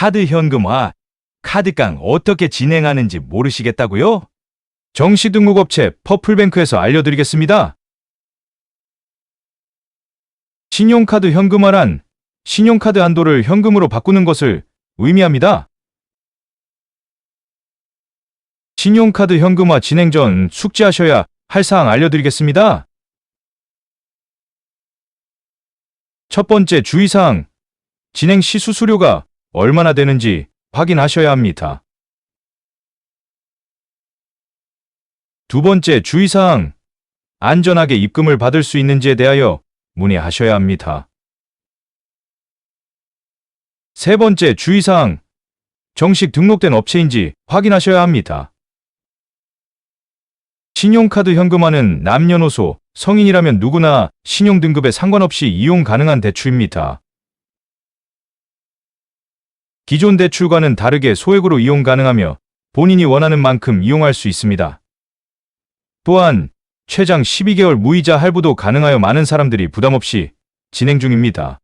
카드 현금화, 카드깡 어떻게 진행하는지 모르시겠다고요? 정시 등록업체 퍼플뱅크에서 알려드리겠습니다. 신용카드 현금화란 신용카드 한도를 현금으로 바꾸는 것을 의미합니다. 신용카드 현금화 진행 전 숙지하셔야 할 사항 알려드리겠습니다. 첫 번째 주의사항, 진행 시 수수료가 얼마나 되는지 확인하셔야 합니다. 두 번째 주의사항, 안전하게 입금을 받을 수 있는지에 대하여 문의하셔야 합니다. 세 번째 주의사항, 정식 등록된 업체인지 확인하셔야 합니다. 신용카드 현금화는 남녀노소, 성인이라면 누구나 신용등급에 상관없이 이용 가능한 대출입니다. 기존 대출과는 다르게 소액으로 이용 가능하며 본인이 원하는 만큼 이용할 수 있습니다. 또한 최장 12개월 무이자 할부도 가능하여 많은 사람들이 부담 없이 진행 중입니다.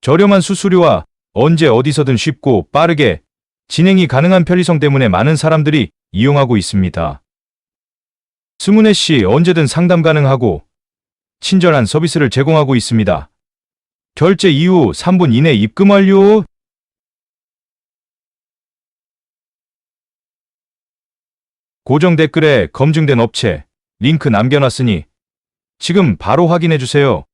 저렴한 수수료와 언제 어디서든 쉽고 빠르게 진행이 가능한 편리성 때문에 많은 사람들이 이용하고 있습니다. 스문혜 씨 언제든 상담 가능하고 친절한 서비스를 제공하고 있습니다. 결제 이후 3분 이내 입금 완료. 고정 댓글에 검증된 업체 링크 남겨놨으니 지금 바로 확인해 주세요.